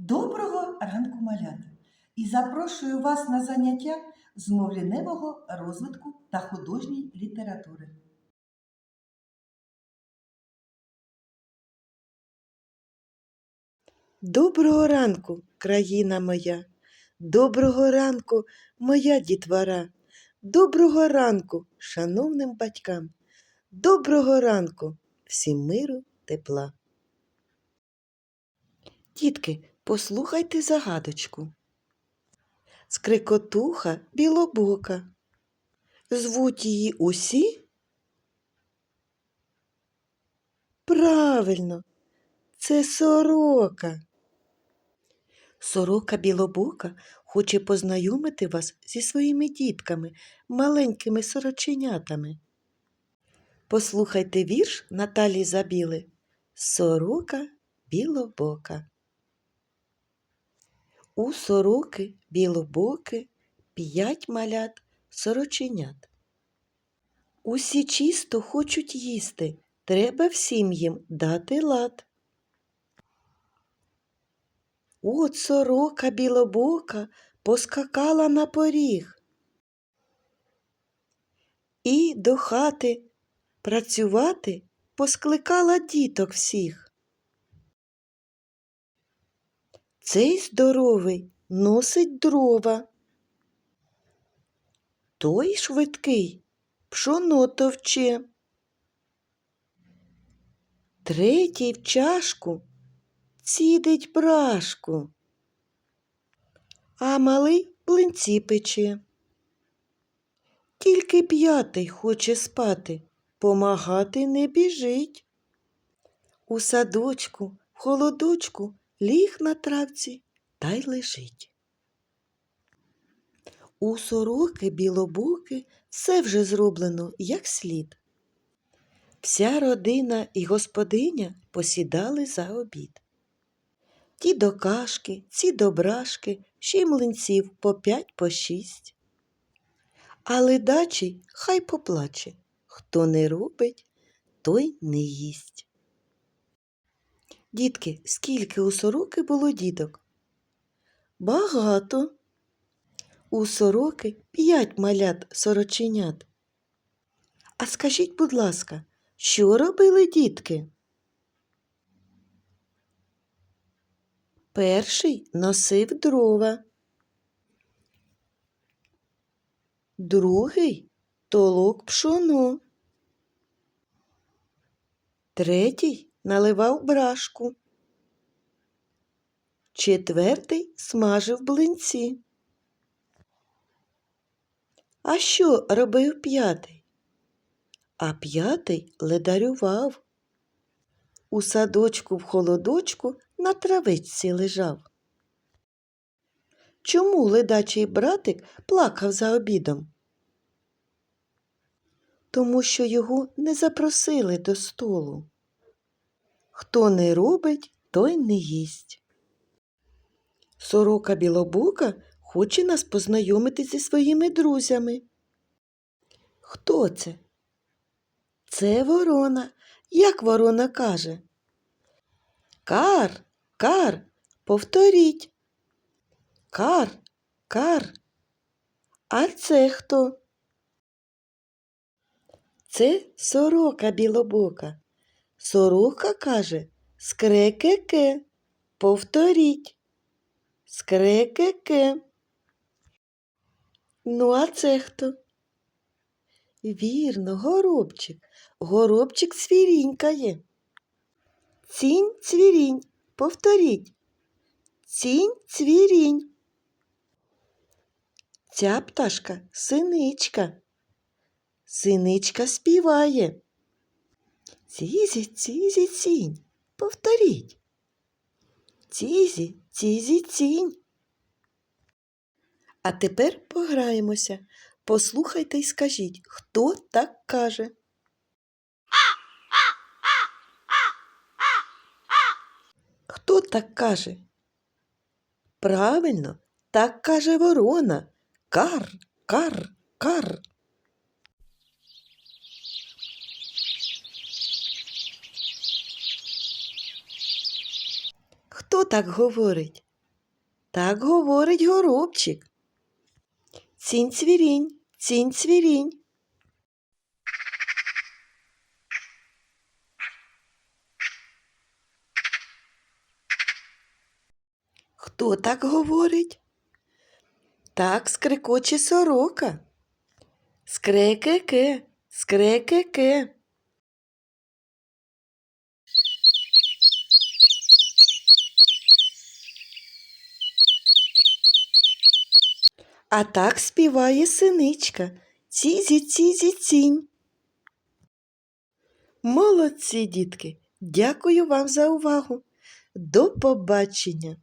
Доброго ранку, малята! І запрошую вас на заняття з мовліневого розвитку та художньої літератури. Доброго ранку, країна моя, доброго ранку, моя дітвора, доброго ранку, шановним батькам, доброго ранку, всім миру, тепла. Дітки, послухайте загадочку. Скрикотуха білобока. Звуть її усі? Правильно, це сорока. Сорока білобока хоче познайомити вас зі своїми дітками, маленькими сороченятами. Послухайте вірш Наталі Забіли Сорока білобока. У сороки білобоки п'ять малят сороченят. Усі чисто хочуть їсти, треба всім їм дати лад. От сорока білобока поскакала на поріг. І до хати працювати поскликала діток всіх. Цей здоровий носить дрова. Той швидкий пшоно товче. Третій в чашку цідить брашку, а малий плинці пече. Тільки п'ятий хоче спати, помагати не біжить. У садочку, в холодочку ліг на травці та й лежить. У сороки білобоки все вже зроблено як слід. Вся родина і господиня посідали за обід. Ті до кашки, ці до брашки, ще й млинців по п'ять по шість. А ледачий хай поплаче, хто не робить, той не їсть. Дітки, скільки у сороки було діток? Багато. У сороки п'ять малят сороченят. А скажіть, будь ласка, що робили дітки? Перший носив дрова. Другий толок пшоно. Третій наливав брашку. Четвертий смажив блинці. А що робив п'ятий? А п'ятий ледарював. У садочку в холодочку на травичці лежав. Чому ледачий братик плакав за обідом? Тому що його не запросили до столу. Хто не робить, той не їсть. Сорока білобока хоче нас познайомити зі своїми друзями. Хто це? Це ворона. Як ворона каже? Кар, кар, повторіть. Кар, кар. А це хто? Це сорока білобока. Сорока каже скрекеке. Повторіть. Скрекеке. Ну, а це хто? Вірно, горобчик. Горобчик цвірінькає. Цінь цвірінь. Повторіть. Цінь цвірінь. Ця пташка синичка. Синичка співає. Цізі, цізі, цінь. Повторіть. Цізі, цізі, цінь. А тепер пограємося. Послухайте й скажіть, хто так каже. Хто так каже? Правильно, так каже ворона. Кар, кар, кар. Хто так говорить? Так говорить горобчик. Цінь цвірінь, цінь цвірінь. Хто так говорить? Так скрикоче сорока. Скрекеке, скрекеке. А так співає синичка. Цізі, цізі, цінь. Молодці, дітки. Дякую вам за увагу. До побачення.